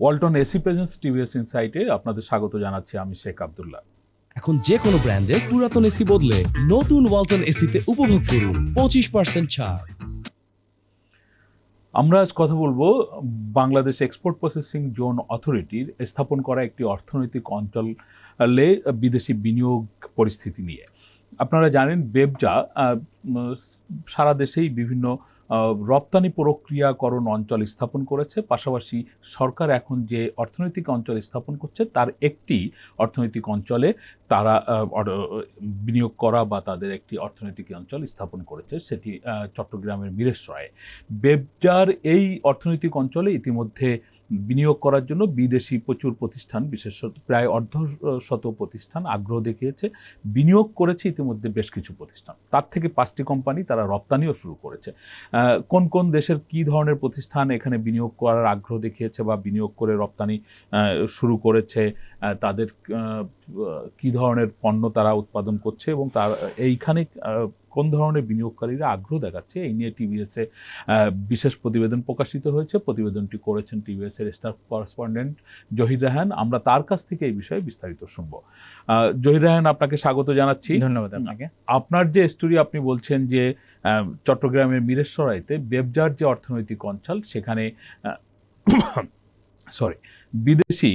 Walton AC presents TVS ইনসাইটে আপনাদের স্বাগত জানাচ্ছি আমি শেখ আবদুল্লাহ। এখন যে কোনো ব্র্যান্ডের পুরাতন এসি বদলে নতুন ওয়ালটন এসিতে উপভোগ করুন পঁচিশ পার্সেন্ট ছাড়। আমরা আজ কথা বলব বাংলাদেশ এক্সপোর্ট প্রসেসিং জোন অথরিটির স্থাপন করা একটি অর্থনৈতিক অঞ্চলে বিদেশি বিনিয়োগ পরিস্থিতি নিয়ে। আপনারা জানেন বেবজা সারা দেশেই বিভিন্ন রপ্তানি প্রক্রিয়াকরণ অঞ্চল স্থাপন করেছে। পাশাপাশি সরকার এখন যে অর্থনৈতিক অঞ্চল স্থাপন করছে, তার একটি অর্থনৈতিক অঞ্চলে তারা বিনিয়োগ করা বা তাদের একটি অর্থনৈতিক অঞ্চল স্থাপন করেছে, সেটি চট্টগ্রামের চট্টগ্রামের মিরেশরায়। বেবজার এই অর্থনৈতিক অঞ্চলে ইতিমধ্যে বিনিয়োগ করার জন্য বিদেশি প্রচুর প্রতিষ্ঠান, বিশেষত প্রায় অর্ধ শত প্রতিষ্ঠান আগ্রহ দেখিয়েছে। বিনিয়োগ করেছে ইতিমধ্যে বেশ কিছু প্রতিষ্ঠান। তার থেকে পাঁচটি কোম্পানি তারা রপ্তানিও শুরু করেছে। কোন কোন দেশের কি ধরনের প্রতিষ্ঠান এখানে বিনিয়োগ করার আগ্রহ দেখিয়েছে বা বিনিয়োগ করে রপ্তানি শুরু করেছে? তাদের কি ধরনের পণ্য তারা উৎপাদন করছে এবং তার, এইখানে কোন ধরনের বিনিয়োগকারীরা আগ্রহ দেখাচ্ছে? এই নিয়ে টিভিএসে বিশেষ প্রতিবেদন প্রকাশিত হয়েছে। প্রতিবেদনটি করেছেন টিভিএস এর স্টাফ করেসপন্ডেন্ট জহির রাহান আমরা তার কাছ থেকে এই বিষয়ে বিস্তারিত শুনব। জহির রাহান আপনাকে স্বাগত জানাচ্ছি। ধন্যবাদ আপনাকে। আপনার যে স্টোরি আপনি বলছেন যে চট্টগ্রামের মিরেশ্বরাইতে বেবজার যে অর্থনৈতিক অঞ্চল সেখানে সরি বিদেশি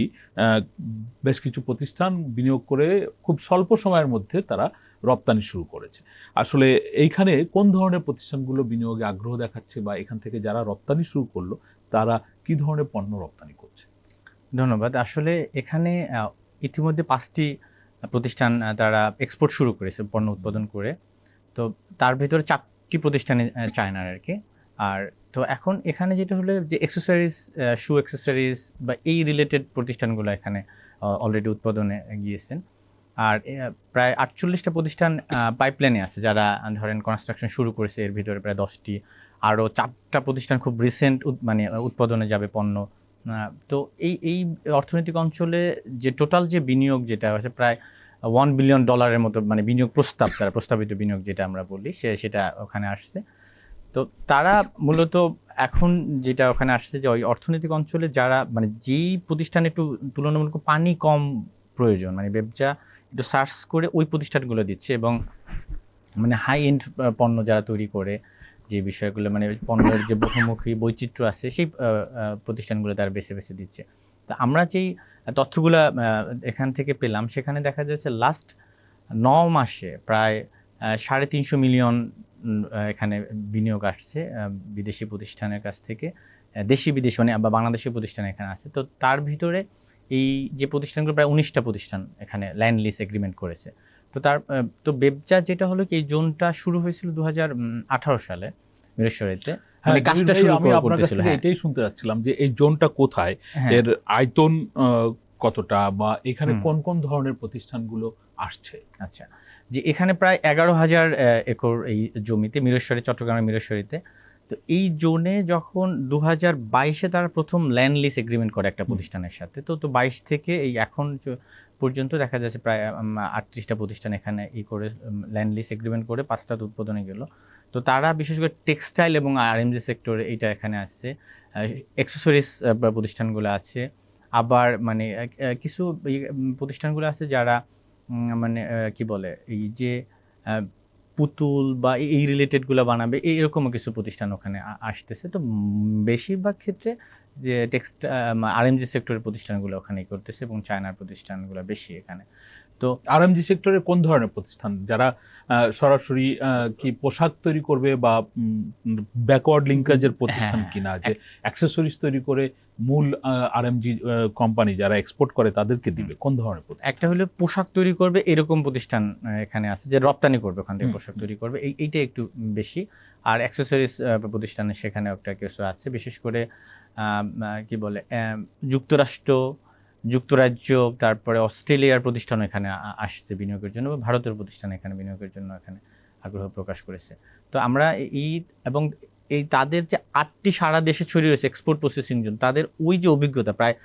বেশ কিছু প্রতিষ্ঠান বিনিয়োগ করে খুব স্বল্প সময়ের মধ্যে তারা রপ্তানি শুরু করেছে। আসলে এইখানে কোন ধরনের প্রতিষ্ঠানগুলো বিনিয়োগে আগ্রহ দেখাচ্ছে বা এখান থেকে যারা রপ্তানি শুরু করল, তারা কি ধরনের পণ্য রপ্তানি করছে? ধন্যবাদ। আসলে এখানে ইতিমধ্যে পাঁচটি প্রতিষ্ঠান তারা এক্সপোর্ট শুরু করেছে পণ্য উৎপাদন করে। তো তার ভিতরে চারটি প্রতিষ্ঠানে চায়নার আর কি আর তো এখন এখানে যেটা হলো যে অ্যাক্সেসরিজ শু অ্যাক্সেসরিজ বা এই রিলেটেড প্রতিষ্ঠানগুলো এখানে অলরেডি উৎপাদনে গিয়েছেন। আর প্রায় আটচল্লিশটা প্রতিষ্ঠান পাইপলাইনে আছে যারা, ধরেন কনস্ট্রাকশন শুরু করেছে, এর ভিতরে প্রায় দশটি। আরও চারটা প্রতিষ্ঠান খুব রিসেন্ট মানে উৎপাদনে যাবে পণ্য। তো এই এই অর্থনৈতিক অঞ্চলে যে টোটাল যে বিনিয়োগ যেটা হচ্ছে প্রায় ওয়ান বিলিয়ন ডলারের মতো মানে বিনিয়োগ প্রস্তাব, তারা প্রস্তাবিত বিনিয়োগ যেটা আমরা বলি, সে, সেটা ওখানে আসছে। তো তারা মূলত এখন যেটা ওখানে আসছে যে, ওই অর্থনৈতিক অঞ্চলে যারা মানে যেই প্রতিষ্ঠানে একটু তুলনামূলক পানি কম প্রয়োজন মানে ব্যবসা একটু সার্চ করে ওই প্রতিষ্ঠানগুলো দিচ্ছে এবং মানে হাই এন্ড পণ্য যারা তৈরি করে, যে বিষয়গুলো মানে পণ্যের যে বহুমুখী বৈচিত্র্য আছে, সেই প্রতিষ্ঠানগুলো তারা বেছে বেছে দিচ্ছে। তা আমরা যেই তথ্যগুলো এখান থেকে পেলাম, সেখানে দেখা যাচ্ছে লাস্ট ন মাসে প্রায় সাড়ে তিনশো মিলিয়ন এখানে বিনিয়োগ আসছে বিদেশি প্রতিষ্ঠানের কাছ থেকে। দেশি বিদেশি মানে বাংলাদেশি প্রতিষ্ঠান এখানে আছে। তো তার ভিতরে এই যে প্রতিষ্ঠানগুলো প্রায় উনিশটা প্রতিষ্ঠান এখানে ল্যান্ড লিস এগ্রিমেন্ট করেছে। তো তার তো বেবজা যেটা হলো কি এই জোনটা শুরু হয়েছিল দু সালে মিরেশ্বরীতে। হ্যাঁ মানে কাজটা শুরু করতেছিল, হ্যাঁ। এটাই শুনতে যাচ্ছিলাম যে এই জোনটা কোথায় হ্যাঁ। এর আয়তন কতটা বা এখানে কোন কোন ধরনের প্রতিষ্ঠানগুলো আসছে? আচ্ছা যে এখানে প্রায় এগারো হাজার একর এই জমিতে মিরেশ্বরী চট্টগ্রামের মিরেশ্বরীতে তো এই জোনে যখন দু হাজার বাইশে তারা প্রথম ল্যান্ড লিস এগ্রিমেন্ট করে একটা প্রতিষ্ঠানের সাথে তো তো বাইশ থেকে এই এখন পর্যন্ত দেখা যাচ্ছে প্রায় আটত্রিশটা প্রতিষ্ঠান এখানে ই করে ল্যান্ড লিস এগ্রিমেন্ট করে পাঁচটা উৎপাদনে গেল। তো তারা বিশেষ করে টেক্সটাইল এবং আর আরএমজি সেক্টরে এইটা এখানে আছে অ্যাক্সেসরিজ প্রতিষ্ঠানগুলো আছে। আবার মানে কিছু প্রতিষ্ঠানগুলো আছে যারা মানে কি বলে এই যে পুতুল বা এই- রিলেটেডগুলো বানাবে এইরকমও কিছু প্রতিষ্ঠান ওখানে আসতেছে। তো বেশিরভাগ ক্ষেত্রে যে টেক্সট আরএমজি সেক্টরের প্রতিষ্ঠানগুলো ওখানে করতেছে এবং চায়নার প্রতিষ্ঠানগুলো বেশি এখানে। তো আরএমজি সেক্টরে কোন ধরনের প্রতিষ্ঠান? যারা সরাসরি কি পোশাক তৈরি করবে বা ব্যাকওয়ার্ড লিঙ্কেজের প্রতিষ্ঠান হ্যাঁ, কিনা? যে অ্যাক্সেসরিজ তৈরি করে মূল আরএমজি কোম্পানি যারা এক্সপোর্ট করে তাদেরকে দিবে। কোন ধরনের প্রতিষ্ঠান? একটা হলো পোশাক তৈরি করবে এরকম প্রতিষ্ঠান এখানে আছে যে রপ্তানি করবে ওখান থেকে পোশাক তৈরি করবে। এই এইটা একটু বেশি। আর অ্যাক্সেসরিজ প্রতিষ্ঠানে সেখানে একটা কিছু আছে। বিশেষ করে কি বলে যুক্তরাষ্ট্র, যুক্তরাজ্য, তারপরে অস্ট্রেলিয়ার প্রতিষ্ঠান এখানে আসছে বিনিয়োগের জন্য বা ভারতের প্রতিষ্ঠান এখানে বিনিয়োগের জন্য এখানে আগ্রহ প্রকাশ করেছে। তো আমরা এই এবং এই তাদের যে আটটি সারা দেশে ছড়িয়ে রয়েছে এক্সপোর্ট প্রসেসিং জন্য, তাদের ওই যে অভিজ্ঞতা, প্রায়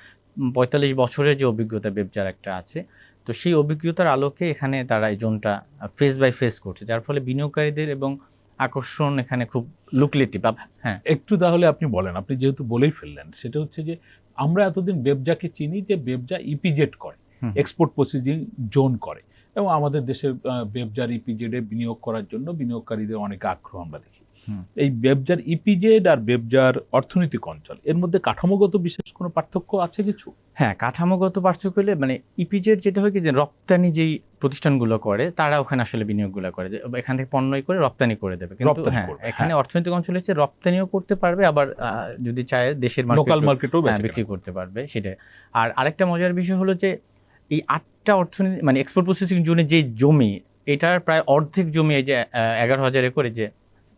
পঁয়তাল্লিশ বছরের যে অভিজ্ঞতা ব্যবসার একটা আছে, তো সেই অভিজ্ঞতার আলোকে এখানে তারা এই জোনটা ফেস বাই ফেস করছে, যার ফলে বিনিয়োগকারীদের এবং আকর্ষণ এখানে খুব লুকলেটিভ হ্যাঁ একটু তাহলে আপনি বলেন আপনি যেহেতু বলেই ফেললেন সেটা হচ্ছে যে আমরা এতদিন বেবজাকে চিনি যে বেবজা ইপিজেট করে এক্সপোর্ট প্রসিডিং জোন করে এবং আমাদের দেশের বেবজার ইপিজেডে বিনিয়োগ করার জন্য বিনিয়োগকারীদের অনেক আগ্রহ আমরা দেখি। এই বেবজার ইপিজেড আর বেবজার অর্থনৈতিক অঞ্চল এর মধ্যে কাঠামোগত বিশেষ কোনো পার্থক্য আছে কিছু? হ্যাঁ কাঠামোগত পার্থক্য হলে মানে ইপিজেড যেটা হয় কি যে রপ্তানি যেই প্রতিষ্ঠানগুলো করে তারা ওখানে আসলে বিনিয়োগগুলো করে যে এখান থেকে পণ্যই করে রপ্তানি করে দেবে। কিন্তু হ্যাঁ এখানে অর্থনৈতিক অঞ্চল হচ্ছে রপ্তানিও করতে পারবে আবার যদি চায় দেশের লোকাল মার্কেটও হ্যাঁ, বিক্রি করতে পারবে সেটাই। আর আরেকটা মজার বিষয় হলো যে এই আটটা অর্থনীতি মানে এক্সপোর্ট প্রসেসিং জোনে যে জমি এটার প্রায় অর্ধেক জমি এই যে এগারো হাজার একরে যে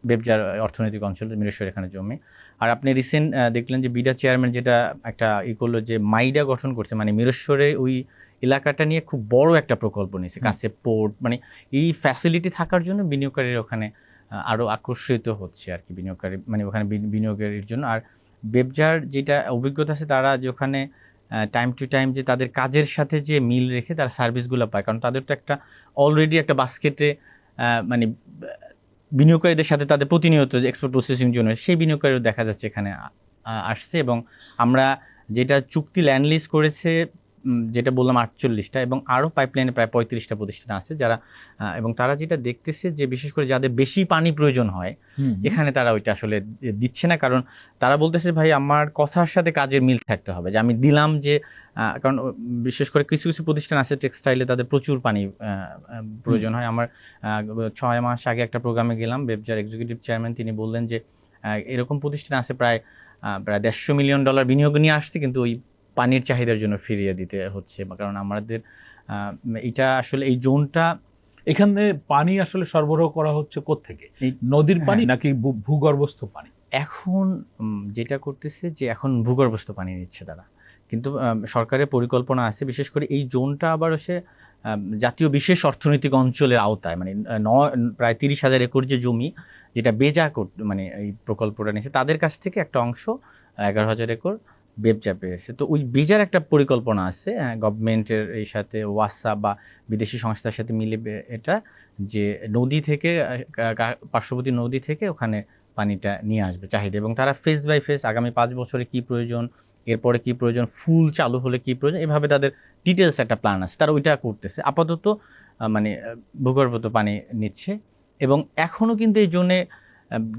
বেবজার অর্থনৈতিক অঞ্চল মিরেশ্বর এখানে জমি আর আপনি রিসেন্ট দেখলেন যে বিডা চেয়ারম্যান যেটা একটা ই করল যে মাইডা গঠন করছে মানে মিরেশ্বরে ওই এলাকাটা নিয়ে খুব বড় একটা প্রকল্প নিয়েছে। কাছে পোর্ট মানে এই ফ্যাসিলিটি থাকার জন্য বিনিয়োগকারীর ওখানে আরও আকর্ষিত হচ্ছে আর কি বিনিয়োগকারী মানে ওখানে বিনি- বিনিয়োগের জন্য আর বেবজার যেটা অভিজ্ঞতা আছে তারা যে ওখানে টাইম টু টাইম যে তাদের কাজের সাথে যে মিল রেখে তারা সার্ভিসগুলো পায় কারণ তাদের তো একটা অলরেডি একটা বাস্কেটে মানে বিনিয়োগকারীদের সাথে তাদের প্রতিনিয়ত এক্সপোর্ট প্রসেসিং জন্য, সেই বিনিয়োগকারীও দেখা যাচ্ছে এখানে আসছে এবং আমরা যেটা চুক্তি ল্যান্ড লিজ করেছে যেটা বললাম আটচল্লিশটা এবং আরও পাইপলাইনে প্রায় পঁয়ত্রিশটা প্রতিষ্ঠান আছে যারা এবং তারা যেটা দেখতেছে যে বিশেষ করে যাদের বেশি পানি প্রয়োজন হয় এখানে তারা ওইটা আসলে দিচ্ছে না। কারণ তারা বলতেছে ভাই আমার কথার সাথে কাজের মিল থাকতে হবে। যে আমি দিলাম যে কারণ বিশেষ করে কিছু কিছু প্রতিষ্ঠান আছে টেক্সটাইলে তাদের প্রচুর পানি প্রয়োজন হয়। আমার ছয় মাস আগে একটা প্রোগ্রামে গেলাম বেবজার এক্সিকিউটিভ চেয়ারম্যান তিনি বললেন যে এরকম প্রতিষ্ঠান আছে প্রায় প্রায় দেড়শো মিলিয়ন ডলার বিনিয়োগ নিয়ে আসছে কিন্তু ওই পানির চাহিদার জন্য ফিরিয়ে দিতে হচ্ছে কারণ আমাদের এটা আসলে এই জোনটা এখানে পানি আসলে সরবরাহ করা হচ্ছে কোত্থেকে? নদীর পানি হ্যাঁ। নাকি ভূগর্ভস্থ পানি? এখন যেটা করতেছে যে এখন ভূগর্ভস্থ পানি নিচ্ছে তারা। কিন্তু সরকারের পরিকল্পনা আছে বিশেষ করে এই জোনটা আবার হচ্ছে জাতীয় বিশেষ অর্থনৈতিক অঞ্চলের আওতায় মানে ন- প্রায় তিরিশ হাজার একর যে জমি যেটা বেজা কর- মানে এই প্রকল্পটা নিয়েছে তাদের কাছ থেকে একটা অংশ এগারো হাজার একর বেবজা পেয়েছে তো ওই বেজার একটা পরিকল্পনা আছে গভর্নমেন্টের এই সাথে ওয়াসা বা বিদেশি সংস্থার সাথে মিলে এটা, যে নদী থেকে পার্শ্ববর্তী নদী থেকে ওখানে পানিটা নিয়ে আসবে চাহিদা। এবং তারা ফেস বাই ফেস আগামী পাঁচ বছরে কি প্রয়োজন, এরপরে কি প্রয়োজন, ফুল চালু হলে কি প্রয়োজন, এভাবে তাদের ডিটেলস একটা প্ল্যান আছে। তারা ওইটা করতেছে। আপাতত মানে ভূগর্ভত পানি নিচ্ছে। এবং এখনও কিন্তু এই জন্যে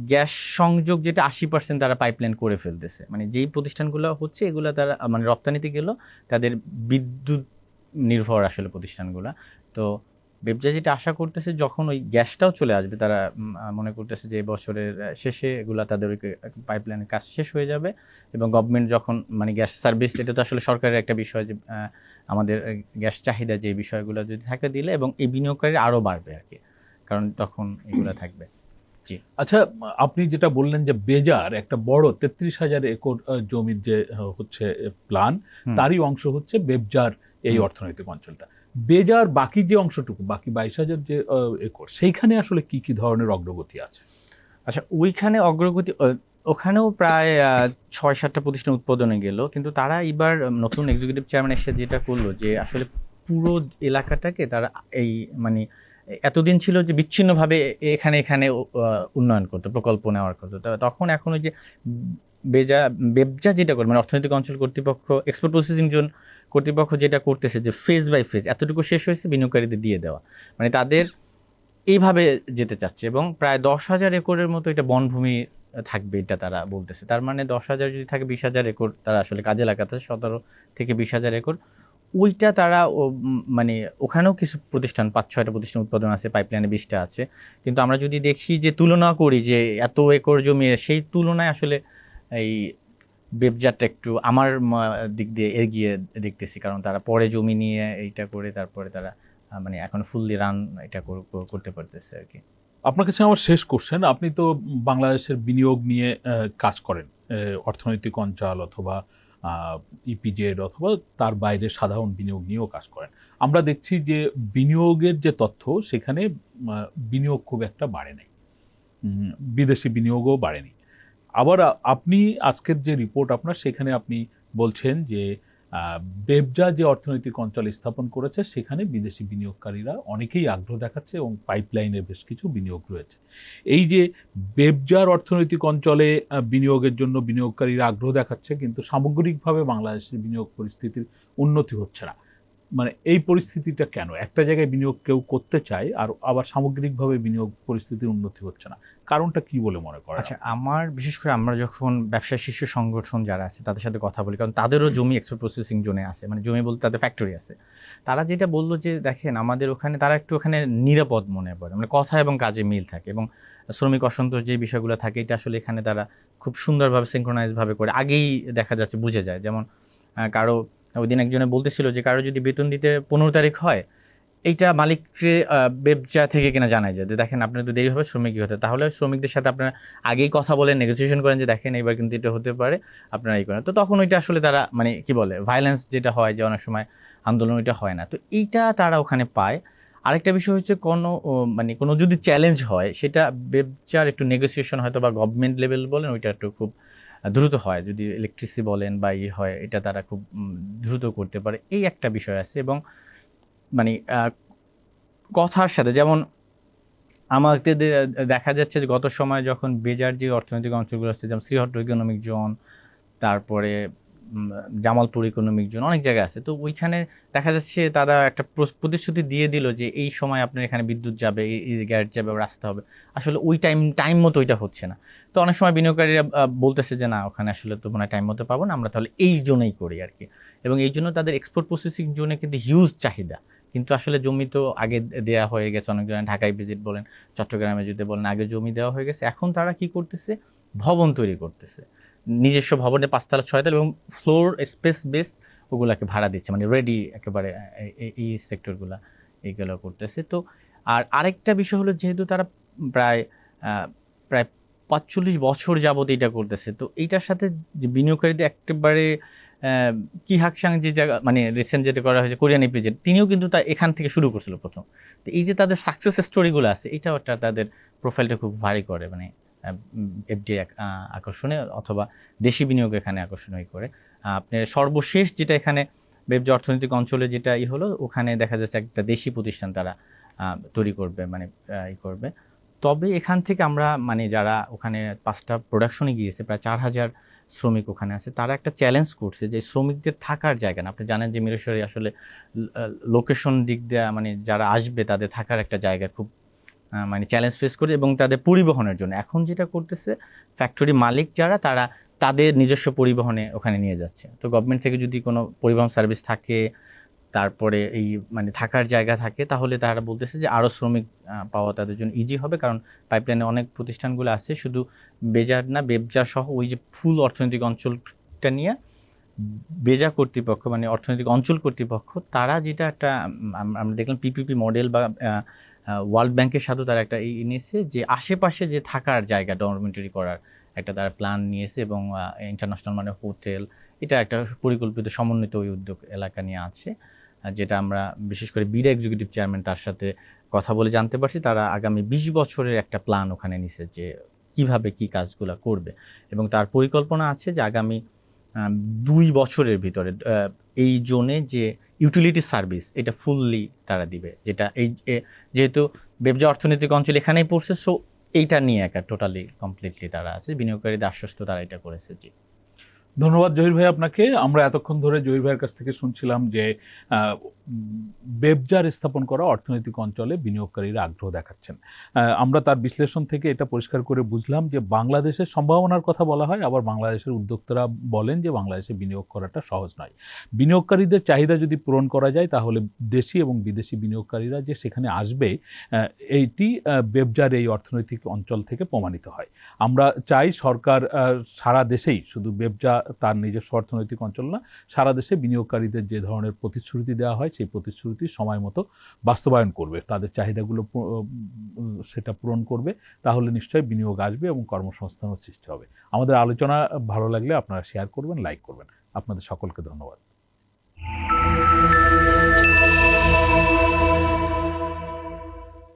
গ্যাস সংযোগ যেটা আশি পার্সেন্ট তারা পাইপলাইন করে ফেলতেছে। মানে যেই প্রতিষ্ঠানগুলো হচ্ছে, এগুলো তারা মানে রপ্তানিতে গেল, তাদের বিদ্যুৎ নির্ভর আসলে প্রতিষ্ঠানগুলো। তো বেবজা যেটা আশা করতেছে, যখন ওই গ্যাসটাও চলে আসবে, তারা মনে করতেছে যে বছরের শেষে এগুলা তাদের পাইপলাইনের কাজ শেষ হয়ে যাবে এবং গভর্নমেন্ট যখন মানে গ্যাস সার্ভিস এটা তো আসলে সরকারের একটা বিষয় যে আমাদের গ্যাস চাহিদা যে বিষয়গুলো যদি থাকে দিলে এবং এই বিনিয়োগকারী আরও বাড়বে আর কি। কারণ তখন এগুলো থাকবে। আচ্ছা আপনি যেটা বললেন যে বেজার একটা বড় তেত্রিশ হাজার একর জমির যে হচ্ছে প্ল্যান তারই অংশ হচ্ছে বেবজার এই অর্থনৈতিক অঞ্চলটা। বেজার বাকি যে অংশটুকু বাকি বাইশ হাজার যে একর সেইখানে আসলে কি কি ধরনের অগ্রগতি আছে? আচ্ছা ওইখানে অগ্রগতি ওখানেও প্রায় ছয় সাতটা প্রতিষ্ঠান উৎপাদনে গেল কিন্তু তারা এবার নতুন এক্সিকিউটিভ চেয়ারম্যান এসে যেটা করল যে আসলে পুরো এলাকাটাকে তারা এই মানে এতদিন ছিল যে বিচ্ছিন্নভাবে এখানে এখানে উন্নয়ন করতো, প্রকল্প নেওয়ার করতো। তখন এখন ওই যে বেজা, বেবজা যেটা করে মানে অর্থনৈতিক অঞ্চল কর্তৃপক্ষ এক্সপোর্ট প্রসেসিং জোন কর্তৃপক্ষ যেটা করতেছে যে ফেজ বাই ফেজ এতটুকু শেষ হয়েছে বিনিয়োগকারীদের দিয়ে দেওয়া। মানে তাদের এইভাবে যেতে চাচ্ছে এবং প্রায় দশ হাজার একরের মতো এটা বনভূমি থাকবে এটা তারা বলতেছে। তার মানে দশ হাজার যদি থাকে বিশ হাজার একর, তারা আসলে কাজে লাগাতে সতেরো থেকে বিশ হাজার একর। ওইটা তারা মানে ওখানেও কিছু প্রতিষ্ঠান, পাঁচ, ছয়টা প্রতিষ্ঠান উৎপাদন আছে পাইপলাইনে বিশটা আছে। কিন্তু আমরা যদি দেখি যে, তুলনা করি যে, এত একর জমি, সেই তুলনায় আসলে এই বেবজাতটা একটু আমার দিক দিয়ে এগিয়ে দেখতেছি। কারণ তারা পরে জমি নিয়ে এইটা করে, তারপরে তারা মানে এখন ফুললি রান এটা কর- কর- করতে পারতেছে আর কি। আপনার কাছে আমার শেষ কোশ্চেন আপনি তো বাংলাদেশের বিনিয়োগ নিয়ে কাজ করেন অর্থনৈতিক অঞ্চল অথবা ইপিজেড অথবা তার বাইরে সাধারণ বিনিয়োগ নিয়েও কাজ করেন। আমরা দেখছি যে বিনিয়োগের যে তথ্য, সেখানে বিনিয়োগ খুব একটা বাড়ে নাই। বিদেশি বিনিয়োগও বাড়েনি। আবার আপনি আজকের যে রিপোর্ট আপনার, সেখানে আপনি বলছেন যে বেবজা যে অর্থনৈতিক অঞ্চল স্থাপন করেছে, সেখানে বিদেশি বিনিয়োগকারীরা অনেকেই আগ্রহ দেখাচ্ছে এবং পাইপলাইনের বেশ কিছু বিনিয়োগ রয়েছে। এই যে বেবজার অর্থনৈতিক অঞ্চলে বিনিয়োগের জন্য বিনিয়োগকারীরা আগ্রহ দেখাচ্ছে, কিন্তু সামগ্রিকভাবে বাংলাদেশের বিনিয়োগ পরিস্থিতির উন্নতি হচ্ছে না। মানে এই পরিস্থিতিটা কেন? একটা জায়গায় বিনিয়োগ কেউ করতে চায়, আর আবার সামগ্রিকভাবে বিনিয়োগ পরিস্থিতির উন্নতি হচ্ছে না। কারণটা কি বলে মনে করেন আচ্ছা আমার বিশেষ করে আমরা যখন ব্যবসায় শীর্ষ সংগঠন যারা আছে তাদের সাথে কথা বলি কারণ তাদেরও জমি এক্সপোর্ট প্রসেসিং জোনে আছে। মানে জমি বলতে তাদের ফ্যাক্টরি আছে। তারা যেটা বলল যে দেখেন আমাদের ওখানে তারা একটু ওখানে নিরাপদ মনে করে। মানে কথা এবং কাজে মিল থাকে এবং শ্রমিক অসন্তোষ যে বিষয়গুলো থাকে এটা আসলে এখানে তারা খুব সুন্দরভাবে সিঙ্ক্রোনাইজভাবে করে। আগেই দেখা যাচ্ছে বুঝে যায়। যেমন কারও ওই দিন একজনে বলতেছিল যে কারও যদি বেতন দিতে পনেরো তারিখ হয় এইটা মালিককে ব্যবসা থেকে কিনা জানাই যায় যে দেখেন আপনার তো দেরি হবে শ্রমিক হতে তাহলে শ্রমিকদের সাথে আপনারা আগেই কথা বলেন নেগোসিয়েশন করেন যে, দেখেন এবার কিন্তু এটা হতে পারে, আপনারা এই করেন। তো তখন ওইটা আসলে তারা মানে কি বলে ভায়োলেন্স যেটা হয় যে, অনেক সময় আন্দোলন ওইটা হয় না। তো এইটা তারা ওখানে পায়। আরেকটা বিষয় হচ্ছে কোনো মানে কোনো যদি চ্যালেঞ্জ হয়, সেটা ব্যবসার একটু নেগোসিয়েশন হয়তো বা গভর্নমেন্ট লেভেল বলেন, ওইটা একটু খুব দ্রুত হয়। যদি ইলেকট্রিসিটি বলেন বা ই হয়, এটা তারা খুব দ্রুত করতে পারে। এই একটা বিষয় আছে এবং কথার সাথে, যেমন আমাদের দেখা যাচ্ছে যে গত সময় যখন বেজার যে অর্থনৈতিক অঞ্চলগুলো আছে, যেমন শ্রীহট্ট ইকোনমিক জোন তারপরে জামালপুর ইকোনমিক জোন অনেক জায়গায় আছে। তো ওইখানে দেখা যাচ্ছে তারা একটা প্রতিশ্রুতি দিয়ে দিল যে এই সময় আপনার এখানে বিদ্যুৎ যাবে গ্যাস যাবে রাস্তা হবে। আসলে ওই টাইম টাইম মতো ওইটা হচ্ছে না। তো অনেক সময় বিনিয়োগকারীরা বলতেছে যে না, ওখানে আসলে তো মনে টাইম মতো পাবো না, আমরা তাহলে এই জোনেই করি আর কি। এবং এই জন্য তাদের এক্সপোর্ট প্রসেসিং জোনে কিন্তু হিউজ চাহিদা। কিন্তু আসলে জমি তো আগে দেয়া হয়ে গেছে অনেক জনের ঢাকায় ভিজিট বলেন, চট্টগ্রামে যদি বলেন, আগে জমি দেওয়া হয়ে গেছে। এখন তারা কি করতেছে? ভবন তৈরি করতেছে। নিজস্ব ভবনে পাঁচতলা, ছয়তলা এবং ফ্লোর স্পেস বেস ওগুলাকে ভাড়া দিচ্ছে মানে রেডি একেবারে এই সেক্টরগুলা এইগুলো করতেছে। তো আর আরেকটা বিষয় হলো যেহেতু তারা প্রায় প্রায় পাঁচচল্লিশ বছর যাবত এটা করতেছে, তো এইটার সাথে যে বিনিয়োগকারীদের একেবারে কি হাকসাং যে জায়গা মানে রিসেন্ট যেটা করা হয়েছে কোরিয়ান ইপিজেড তিনিও কিন্তু তা এখান থেকে শুরু করছিল প্রথম। তো এই যে তাদের সাকসেস স্টোরিগুলো আছে, এটাও একটা তাদের প্রোফাইলটা খুব ভারী করে মানে এফডি আকর্ষণে অথবা দেশি বিনিয়োগ এখানে আকর্ষণীয় করে। আপনার সর্বশেষ যেটা এখানে বেব যে অর্থনৈতিক অঞ্চলে যেটা ই হলো, ওখানে দেখা যাচ্ছে একটা দেশি প্রতিষ্ঠান তারা তৈরি করবে মানে ই করবে। তবে এখান থেকে আমরা মানে যারা ওখানে পাঁচটা প্রোডাকশনে গিয়েছে, প্রায় চার হাজার শ্রমিক ওখানে আছে, তারা একটা চ্যালেঞ্জ করছে যে শ্রমিকদের থাকার জায়গা না। আপনি জানেন যে মিরেশ্বরে আসলে লোকেশন দিক দিয়ে মানে যারা আসবে তাদের থাকার একটা জায়গা খুব মানে চ্যালেঞ্জ ফেস করে এবং তাদের পরিবহনের জন্য। এখন যেটা করতেছে ফ্যাক্টরি মালিক যারা, তারা তাদের নিজস্ব পরিবহনে ওখানে নিয়ে যাচ্ছে। তো গভর্নমেন্ট থেকে যদি কোনো পরিবহন সার্ভিস থাকে তারপরে এই মানে থাকার জায়গা থাকে, তাহলে তারা বলতেছে যে আরও শ্রমিক পাওয়া তাদের জন্য ইজি হবে। কারণ পাইপলাইনে অনেক প্রতিষ্ঠানগুলো আছে, শুধু বেজার না বেবজা সহ ওই যে ফুল অর্থনৈতিক অঞ্চলটা নিয়ে বেজা কর্তৃপক্ষ মানে অর্থনৈতিক অঞ্চল কর্তৃপক্ষ, তারা যেটা একটা আমরা দেখলাম পিপিপি মডেল বা ওয়ার্ল্ড ব্যাংকের সাথেও তারা একটা এই নিয়েছে যে আশেপাশে যে থাকার জায়গা ডরমেন্টারি করার একটা তারা প্ল্যান নিয়েছে এবং ইন্টারন্যাশনাল মানে হোটেল এটা একটা পরিকল্পিত সমন্বিত ওই উদ্যোগ এলাকা নিয়ে আছে। যেটা আমরা বিশেষ করে বিড এক্সিকিউটিভ চেয়ারম্যান তার সাথে কথা বলে জানতে পারছি। তারা আগামী বিশ বছরের একটা প্ল্যান ওখানে নিছে যে কীভাবে কি কাজগুলো করবে। এবং তার পরিকল্পনা আছে যে আগামী দুই বছরের ভিতরে এই জোনে যে ইউটিলিটি সার্ভিস এটা ফুললি তারা দিবে। যেটা এই যেহেতু ব্যবসা অর্থনৈতিক অঞ্চল এখানেই পড়ছে সো এইটা নিয়ে একা টোটালি কমপ্লিটলি তারা আছে। বিনিয়োগকারীদের আশ্বস্ত তারা এটা করেছে, জি। ধন্যবাদ জহির ভাই আপনাকে। আমরা এতক্ষণ ধরে জহির ভাইয়ের কাছ থেকে শুনছিলাম যে বেবজার স্থাপন করা অর্থনৈতিক অঞ্চলে বিনিয়োগকারীরা আগ্রহ দেখাচ্ছেন। আমরা তার বিশ্লেষণ থেকে এটা পরিষ্কার করে বুঝলাম যে, বাংলাদেশের সম্ভাবনার কথা বলা হয়, আবার বাংলাদেশের উদ্যোক্তারা বলেন যে, বাংলাদেশে বিনিয়োগ করাটা সহজ নয়। বিনিয়োগকারীদের চাহিদা যদি পূরণ করা যায়, তাহলে দেশি এবং বিদেশি বিনিয়োগকারীরা যে সেখানে আসবে এইটি বেবজার এই অর্থনৈতিক অঞ্চল থেকে প্রমাণিত হয়। আমরা চাই সরকার সারা দেশেই শুধু বেবজা তার নিজস্ব অর্থনৈতিক অঞ্চল না, সারা দেশে বিনিয়োগকারীদের যে ধরনের প্রতিশ্রুতি দেওয়া হয়, সেই প্রতিশ্রুতি সময় মতো বাস্তবায়ন করবে। তাদের চাহিদাগুলো সেটা পূরণ করবে, তাহলে নিশ্চয়ই বিনিয়োগ আসবে এবং কর্মসংস্থানও সৃষ্টি হবে। আমাদের আলোচনা ভালো লাগলে আপনারা শেয়ার করবেন লাইক করবেন। আপনাদের সকলকে ধন্যবাদ।